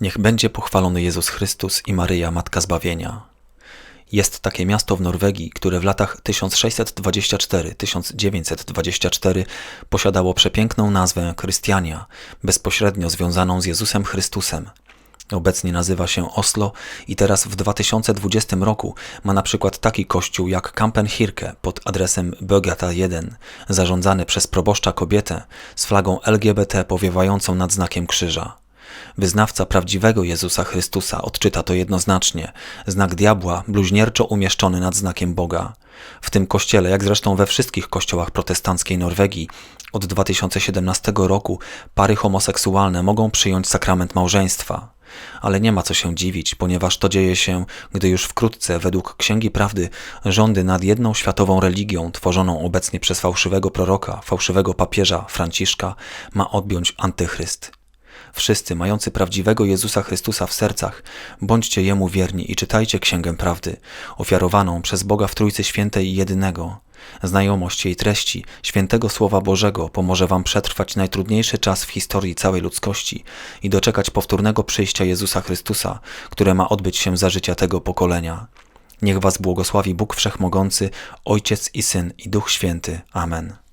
Niech będzie pochwalony Jezus Chrystus i Maryja, Matka Zbawienia. Jest takie miasto w Norwegii, które w latach 1624-1924 posiadało przepiękną nazwę Krystiania, bezpośrednio związaną z Jezusem Chrystusem. Obecnie nazywa się Oslo i teraz w 2020 roku ma na przykład taki kościół jak Kampenhirke pod adresem Bögata 1, zarządzany przez proboszcza kobietę z flagą LGBT powiewającą nad znakiem krzyża. Wyznawca prawdziwego Jezusa Chrystusa odczyta to jednoznacznie. Znak diabła bluźnierczo umieszczony nad znakiem Boga. W tym kościele, jak zresztą we wszystkich kościołach protestanckiej Norwegii, od 2017 roku pary homoseksualne mogą przyjąć sakrament małżeństwa. Ale nie ma co się dziwić, ponieważ to dzieje się, gdy już wkrótce, według Księgi Prawdy, rządy nad jedną światową religią, tworzoną obecnie przez fałszywego proroka, fałszywego papieża Franciszka, ma odjąć antychryst. Wszyscy mający prawdziwego Jezusa Chrystusa w sercach, bądźcie Jemu wierni i czytajcie Księgę Prawdy, ofiarowaną przez Boga w Trójcy Świętej i Jedynego. Znajomość jej treści, świętego Słowa Bożego pomoże Wam przetrwać najtrudniejszy czas w historii całej ludzkości i doczekać powtórnego przyjścia Jezusa Chrystusa, które ma odbyć się za życia tego pokolenia. Niech Was błogosławi Bóg Wszechmogący, Ojciec i Syn i Duch Święty. Amen.